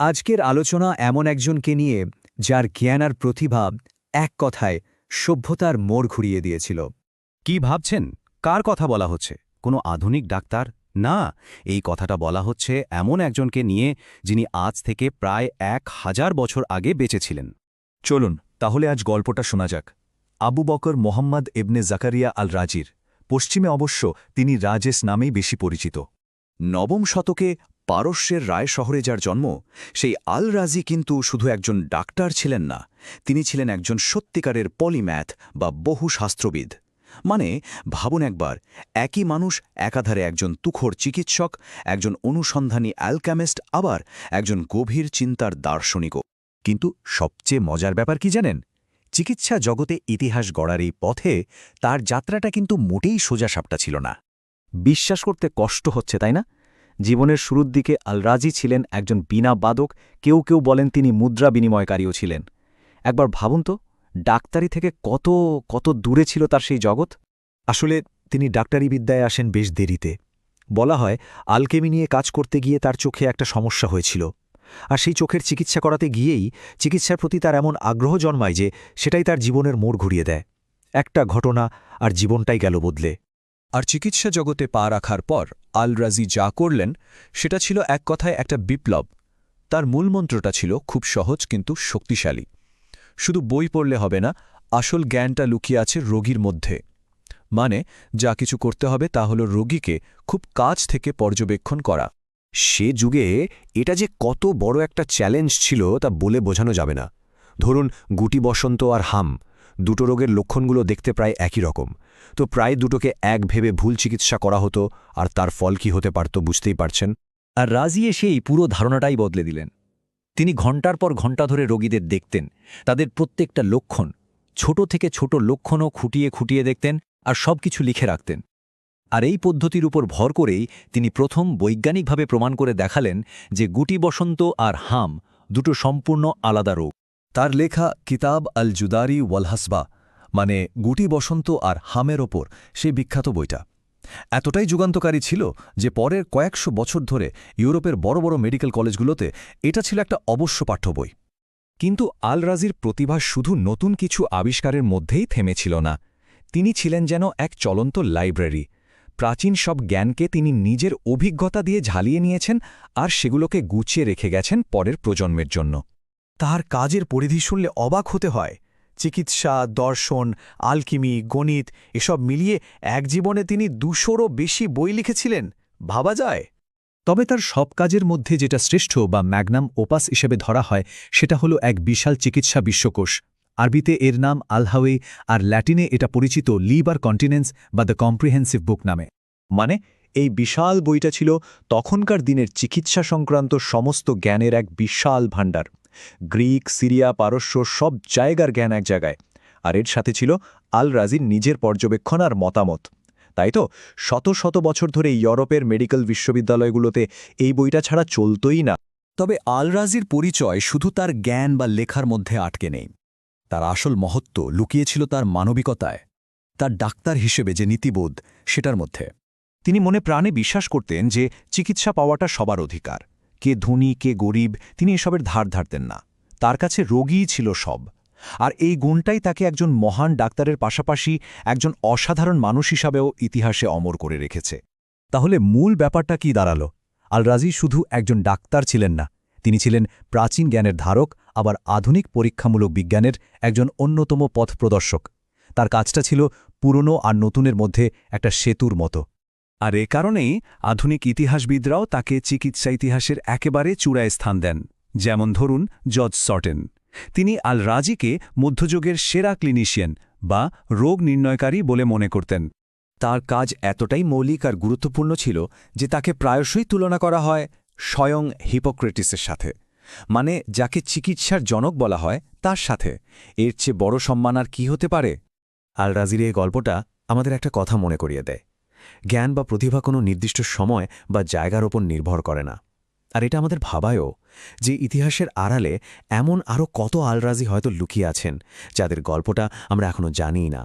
আজকের আলোচনা এমন একজনকে নিয়ে যার জ্ঞান আর প্রতিভা এক কথায় সভ্যতার মোড় ঘুরিয়ে দিয়েছিল। কি ভাবছেন? কার কথা বলা হচ্ছে? কোনো আধুনিক ডাক্তার? না এই কথাটা বলা হচ্ছে এমন একজনকে নিয়ে যিনি আজ থেকে প্রায় এক হাজার বছর আগে বেঁচেছিলেন। চলুন তাহলে আজ গল্পটা শোনা যাক। আবু বকর মোহাম্মদ এবনে জাকারিয়া আল রাজির পশ্চিমে অবশ্য তিনি রাজেস নামেই বেশি পরিচিত। নবম শতকে পারস্যের রায় শহরে যার জন্ম, সেই আল রাজি কিন্তু শুধু একজন ডাক্তার ছিলেন না, তিনি ছিলেন একজন সত্যিকারের পলিম্যাথ বা বহু শাস্ত্রবিদ। মানে ভাবুন একবার, একই মানুষ একাধারে একজন তুখোর চিকিৎসক, একজন অনুসন্ধানী অ্যালকামিস্ট, আবার একজন গভীর চিন্তার দার্শনিকও। কিন্তু সবচেয়ে মজার ব্যাপার কি জানেন? চিকিৎসা জগতে ইতিহাস গড়ার এই পথে তার যাত্রাটা কিন্তু মোটেই সোজাসাপটা ছিল না। বিশ্বাস করতে কষ্ট হচ্ছে, তাই না? জীবনের শুরুর দিকে আলরাজি ছিলেন একজন বিনা বাদক, কেউ কেউ বলেন তিনি মুদ্রা বিনিময়কারীও ছিলেন। একবার ভাবুন তো, ডাক্তারি থেকে কত কত দূরে ছিল তার সেই জগৎ? আসলে তিনি ডাক্তারি বিদ্যায় আসেন বেশ দেরিতে। বলা হয়, আলকেমি নিয়ে কাজ করতে গিয়ে তার চোখে একটা সমস্যা হয়েছিল। আর সেই চোখের চিকিৎসা করাতে গিয়েই চিকিৎসার প্রতি তার এমন আগ্রহ জন্মায় যে সেটাই তার জীবনের মোড় ঘুরিয়ে দেয়। একটা ঘটনা আর জীবনটাই গেল বদলে। আর চিকিৎসা জগতে পা রাখার পর আল রাজি যা করলেন, সেটা ছিল এক কথায় একটা বিপ্লব। তার মূলমন্ত্রটা ছিল খুব সহজ কিন্তু শক্তিশালী। শুধু বই পড়লে হবে না, আসল জ্ঞানটা লুকিয়ে আছে রোগীর মধ্যে। মানে যা কিছু করতে হবে তা হল রোগীকে খুব কাছ থেকে পর্যবেক্ষণ করা। সে যুগে এটা যে কত বড় একটা চ্যালেঞ্জ ছিল তা বলে বোঝানো যাবে না। ধরুন, গুটি বসন্ত আর হাম। দুটো রোগের লক্ষণগুলো দেখতে প্রায় একই রকম। তো প্রায় দুটোকে এক ভেবে ভুল চিকিৎসা করা হতো আর তার ফল কি হতে পারত বুঝতেই পারছেন? আর রাজি এসেই পুরো ধারণাটাই বদলে দিলেন। তিনি ঘণ্টার পর ঘণ্টা ধরে রোগীদের দেখতেন, তাদের প্রত্যেকটা লক্ষণ, ছোট থেকে ছোট লক্ষণও খুঁটিয়ে খুঁটিয়ে দেখতেন আর সবকিছু লিখে রাখতেন। আর এই পদ্ধতির উপর ভর করেই তিনি প্রথম বৈজ্ঞানিকভাবে প্রমাণ করে দেখালেন যে গুটি বসন্ত আর হাম দুটো সম্পূর্ণ আলাদা রোগ। তার লেখা কিতাব আল জুদারি ওয়ালহাসবা মানে গুটি বসন্ত আর হামের ওপর, সেই বিখ্যাত বইটা। এতটাই যুগান্তকারী ছিল যে পরের কয়েকশো বছর ধরে ইউরোপের বড় বড় মেডিকেল কলেজগুলোতে এটা ছিল একটা অবশ্য পাঠ্য বই। কিন্তু আল রাজির প্রতিভা শুধু নতুন কিছু আবিষ্কারের মধ্যেই থেমেছিল না। তিনি ছিলেন যেন এক চলন্ত লাইব্রেরি। প্রাচীন সব জ্ঞানকে তিনি নিজের অভিজ্ঞতা দিয়ে ঝালিয়ে নিয়েছেন আর সেগুলোকে গুছিয়ে রেখে গেছেন পরের প্রজন্মের জন্য। তার কাজের পরিধি শুনলে অবাক হতে হয়। চিকিৎসা, দর্শন, আলকিমি, গণিত এসব মিলিয়ে এক জীবনে তিনি দুশোরও বেশি বই লিখেছিলেন। ভাবা যায়? তবে তার সব কাজের মধ্যে যেটা শ্রেষ্ঠ বা ম্যাগনাম ওপাস হিসেবে ধরা হয়, সেটা হলো এক বিশাল চিকিৎসা বিশ্বকোষ। আরবিতে এর নাম আলহাওয়ে আর ল্যাটিনে এটা পরিচিত লিবার কন্টিনেন্স বা দ্য কম্প্রিহেন্সিভ বুক নামে। মানে এই বিশাল বইটা ছিল তখনকার দিনের চিকিৎসা সংক্রান্ত সমস্ত জ্ঞানের এক বিশাল ভাণ্ডার। গ্রিক, সিরিয়া, পারস্য সব জায়গার জ্ঞান এক জায়গায়। আর এর সাথে ছিল আল রাজির নিজের পর্যবেক্ষণ আর মতামত। তাই তো, শত শত বছর ধরে ইউরোপের মেডিকেল বিশ্ববিদ্যালয়গুলোতে এই বইটা ছাড়া চলতই না। তবে আলরাজির পরিচয় শুধু তার জ্ঞান বা লেখার মধ্যে আটকে নেই। তার আসল মহত্ব লুকিয়েছিল তার মানবিকতায়, তার ডাক্তার হিসেবে যে নীতিবোধ সেটার মধ্যে। তিনি মনে প্রাণে বিশ্বাস করতেন যে চিকিৎসা পাওয়াটা সবার অধিকার। কে ধনী, কে গরিব, তিনি এসবের ধার ধারতেন না। তার কাছে রোগীই ছিল সব। আর এই গুণটাই তাকে একজন মহান ডাক্তারের পাশাপাশি একজন অসাধারণ মানুষ হিসাবেও ইতিহাসে অমর করে রেখেছে। তাহলে মূল ব্যাপারটা কি দাঁড়াল? আল রাজি শুধু একজন ডাক্তার ছিলেন না, তিনি ছিলেন প্রাচীন জ্ঞানের ধারক, আবার আধুনিক পরীক্ষামূলক বিজ্ঞানের একজন অন্যতম পথ প্রদর্শক তার কাজটা ছিল পুরনো আর নতুনের মধ্যে একটা সেতুর মতো। আর এ কারণেই আধুনিক ইতিহাসবিদরাও তাকে চিকিৎসা ইতিহাসের একেবারে চূড়ায় স্থান দেন, যেমন ধরুন জজ সটেন। তিনি আল রাজিকে মধ্যযুগের সেরা ক্লিনিশিয়ান বা রোগ নির্ণয়কারী বলে মনে করতেন। তার কাজ এতটাই মৌলিক আর গুরুত্বপূর্ণ ছিল যে তাকে প্রায়শই তুলনা করা হয় স্বয়ং হিপোক্রেটিসের সাথে। মানে যাকে চিকিৎসার জনক বলা হয় তার সাথে। এর চেয়ে বড় সম্মান আর কি হতে পারে? আল রাজির এই গল্পটা আমাদের একটা কথা মনে করিয়ে দেয়। জ্ঞান বা প্রতিভা কোনো নির্দিষ্ট সময় বা জায়গার ওপর নির্ভর করে না। আর এটা আমাদের ভাবায়ও যে ইতিহাসের আড়ালে এমন আরও কত আলরাজি হয়তো লুকিয়ে আছেন, যাদের গল্পটা আমরা এখনও জানিই না।